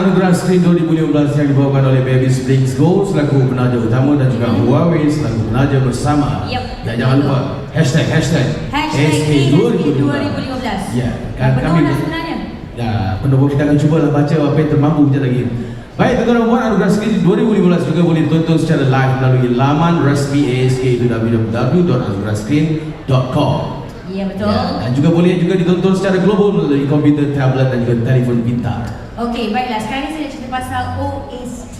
Anugerah Screen 2015 yang dibawakan oleh Baby Springs Go selaku penaja utama dan juga Huawei selaku penaja bersama. Yep, Dan jangan lupa hashtag hashtag, Hashtag SK 2015. Ya, kan kami sebenarnya? Ya, pendukung kita akan cuba lah baca apa yang termampu sekejap lagi. Baik, tuan-tuan dan puan, Anugerah Screen 2015 juga boleh ditonton secara live melalui laman resmi ASK itu www.anugerahscreen.com. Ya betul. Ya, dan juga boleh juga ditonton secara global melalui komputer, tablet dan juga telefon pintar. Okey, baiklah. Sekarang ni saya nak cerita pasal OST.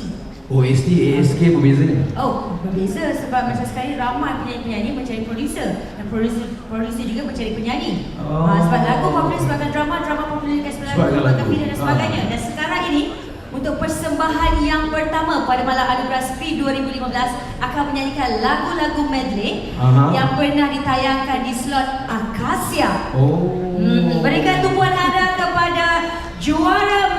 OST, ASK apa bezanya? Oh, berbeza sebab macam sekarang ni ramai penyanyi-penyanyi mencari producer dan producer producer juga mencari penyanyi. Oh. Ah, sebab lagu popular sebabkan drama, drama popular lagu, Sebabkan sebabkan lagu. filem dan sebagainya. Dan sekarang ini untuk persembahan yang pertama pada malam Anugerah Speed 2015 akan menyanyikan lagu-lagu medley Aha. yang pernah ditayangkan di slot Akasia. Oh. Hmm, berikan tumpuan anda kepada juara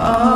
Oh.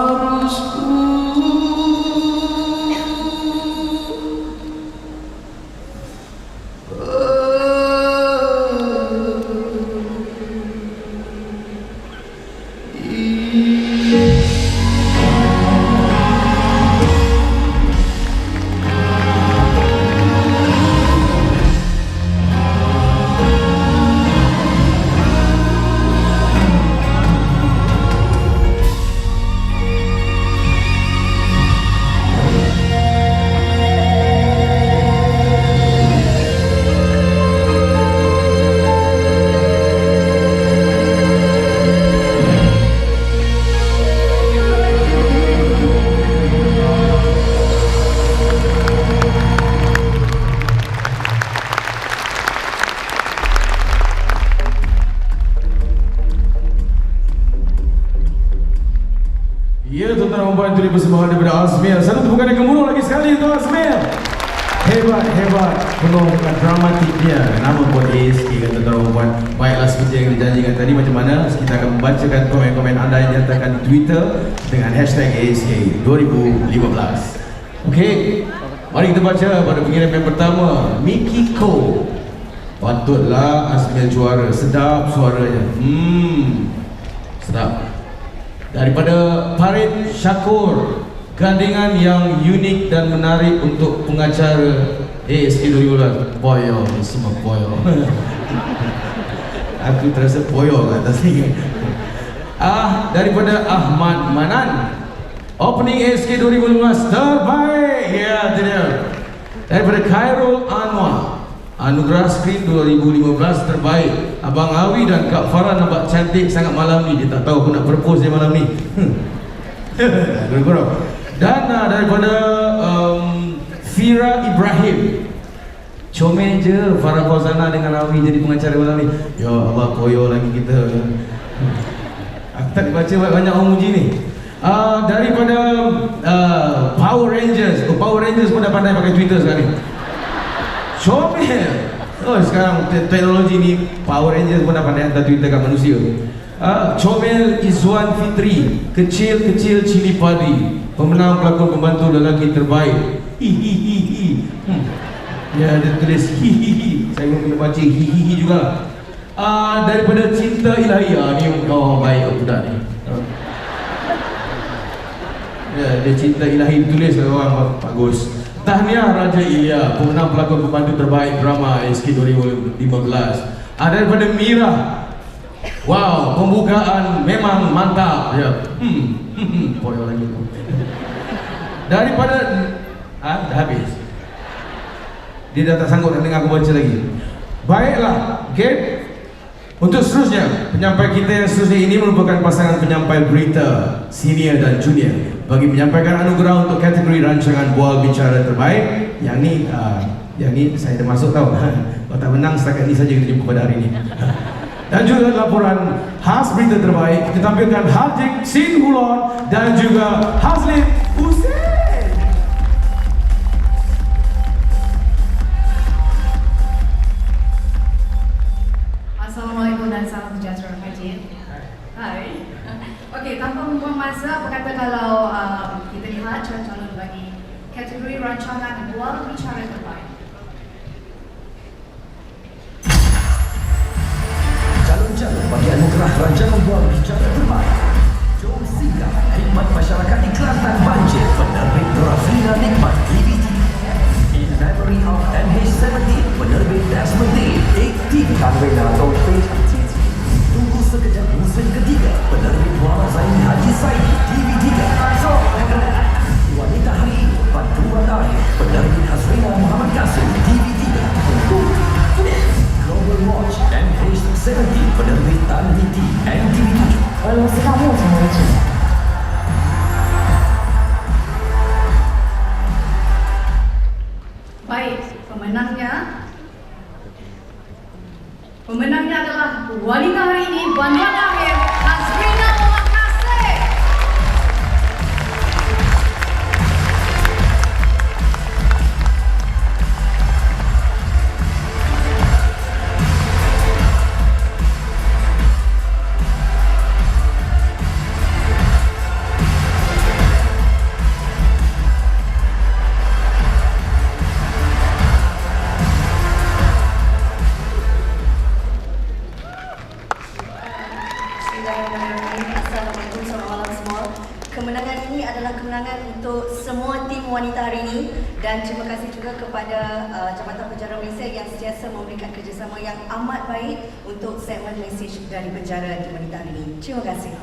Tuan-tuan dan puan itu persembahan daripada Azmir. Satu tepukan yang gemuruh lagi sekali untuk Azmir. Hebat, hebat. Penuh dengan dramatiknya. Nama pun ASK kan tuan-tuan dan puan Baiklah seperti yang dijanjikan tadi macam mana Kita akan membacakan komen-komen anda yang dinyatakan di Twitter Dengan hashtag ASK 2015 Okey Mari kita baca pada pengiriman yang pertama. Miki Ko Patutlah Azmir juara. Sedap suaranya. Hmm. Sedap daripada Farid Syakur gandingan yang unik dan menarik untuk pengacara ASK 2012 Poyo ni semua Poyo aku terasa Poyo kat atas ni. Ah daripada Ahmad Manan opening ASK 2015 terbaik. Ya itu dia. Daripada Khairul Anwar Anugerah Screen 2015 terbaik Abang Awi dan Kak Farah nampak cantik sangat malam ni. Dia tak tahu aku nak propose dia malam ni. Kurang-kurang Dan uh, daripada um, Fira Ibrahim. Comel je Farah Fauzana dengan Awi jadi pengacara malam ni. Ya Allah koyo lagi kita. Aku tak baca banyak orang muji ni. Uh, Daripada uh, Power Rangers. Oh, Power Rangers pun dah pandai pakai Twitter sekarang ni. Comel Oh sekarang te- teknologi ni Power Rangers pun dah pandai hantar Twitter kat manusia uh, Comel Izwan Fitri Kecil-kecil cili padi Pemenang pelakon pembantu lelaki terbaik Hi hi hi hi hmm. Ya dia tulis hi hi hi Saya pun kena baca hi hi hi juga uh, Daripada Cinta Ilahi ah, Ni kau baik budak ni uh. Ya, dia cinta ilahi tulis orang bagus. Tahniah Raja Ilya, pemenang pelakon pembantu terbaik drama SK 2015. Ada daripada Mira. Wow, pembukaan memang mantap. Ya. Hmm. hmm, hmm. Poyo lagi. Daripada ah dah habis. Dia dah tak sanggup nak dengar aku baca lagi. Baiklah, okay. Untuk seterusnya, penyampai kita yang seterusnya ini merupakan pasangan penyampai berita senior dan junior bagi menyampaikan anugerah untuk kategori rancangan bual bicara terbaik. Yang ni, uh, yang ni saya dah masuk tahu. Kalau tak menang setakat ini saja kita jumpa pada hari ini. Dan juga laporan khas berita terbaik kita tampilkan Hardik Sin Hulon dan juga Hazlin Baik, pemenangnya. Pemenangnya adalah wanita hari ini Bantuan Akhir kepada uh, Jabatan Penjara Malaysia yang sentiasa memberikan kerjasama yang amat baik untuk segmen mesej dari penjara di wanita hari ini. Terima kasih.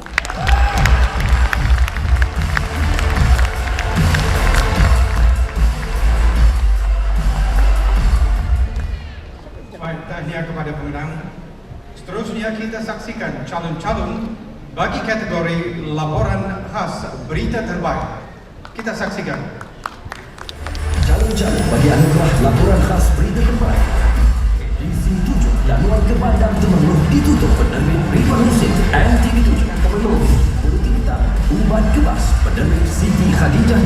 Tahniah kepada pemenang. Seterusnya kita saksikan calon-calon bagi kategori laporan khas berita terbaik. Kita saksikan. Calon-calon bagi anugerah laporan khas berita terbaik. Edisi 7 Januari ke Bandar Temenloh ditutup penerbit Ridwan Husin NTV7 Temenloh. Politik Hitam Ubat Kebas penerbit Siti Khadijah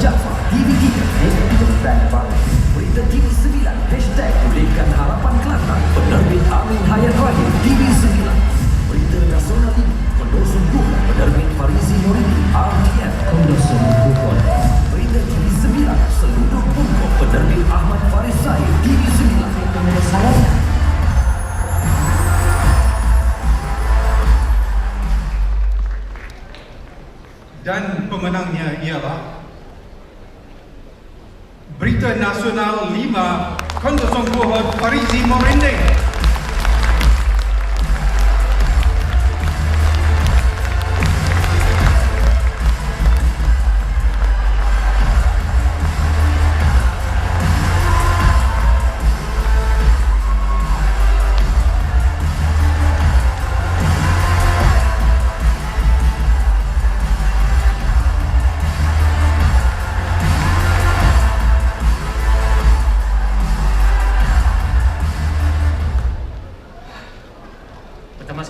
TV3 Hashtag Baru Berita TV 9 Hashtag Pulihkan Harapan Kelantan penerbit Amin Hayat Rahim TV9 Berita Nasional ini Kondosum Bukan penerbit Farizi Noridi RTM Kondosum Bukan Saya Dan pemenangnya ialah Berita Nasional 5 Kondosong Buhot Farizi Morinding.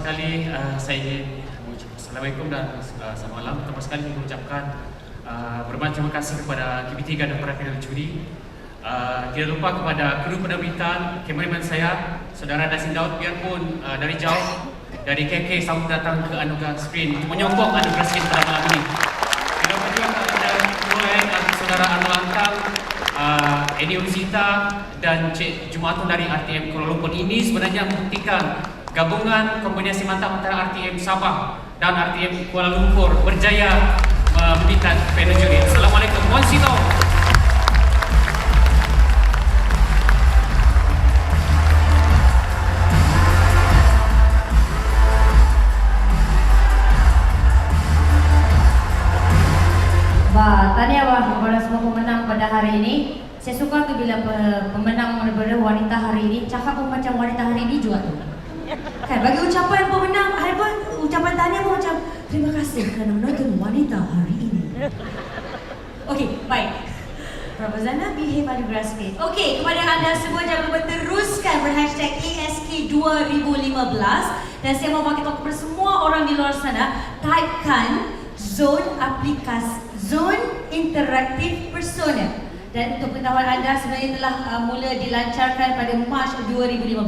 Sekali uh, saya ingin mengucapkan Assalamualaikum dan uh, selamat malam. Pertama sekali ingin mengucapkan uh, berbanyak terima kasih kepada KBT dan para panel juri. Uh, tidak lupa kepada kru penerbitan, kameraman saya, saudara Dasin Daud biarpun uh, dari jauh dari KK sambut datang ke anugerah screen untuk menyokong anugerah screen pada malam ini. Tidak lupa juga kepada uh, saudara Anwar Antang, uh, Edi Ursita dan Cik Jumatun dari RTM Kuala Lumpur ini sebenarnya membuktikan gabungan kombinasi mantap antara RTM Sabah dan RTM Kuala Lumpur berjaya memberikan panel juri. Assalamualaikum. Wan Sito. Tahniah kepada semua pemenang pada hari ini. Saya suka tu bila pe- pemenang daripada wanita hari ini cakap pun macam wanita hari ini juga tu. Kan bagi ucapan pemenang apa ucapan tahniah pun macam terima kasih kerana menonton wanita hari ini. Okey, baik. Propozana behave anugerah sikit. Okey, kepada anda semua jangan lupa teruskan berhashtag ESK 2015 dan saya mau bagi tahu kepada semua orang di luar sana typekan zone aplikasi zone interaktif persona dan untuk pengetahuan anda sebenarnya telah uh, mula dilancarkan pada Mac 2015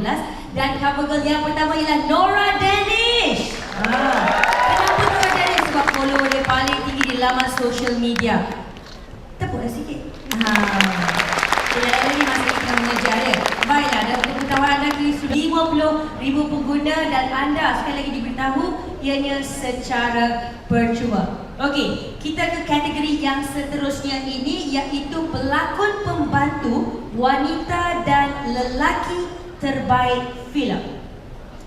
dan cover girl yang pertama ialah Nora Danish. Ah. Kenapa Nora Danish? Sebab follower dia paling tinggi di laman social media. Tepuklah sikit. Ha. Tidak ada lagi masa kita mengejar dia. Baiklah, dan untuk pengetahuan anda kini 50 ribu pengguna dan anda sekali lagi diberitahu ianya secara percuma. Okey, kita ke kategori yang seterusnya ini iaitu pelakon pembantu wanita dan lelaki terbaik filem.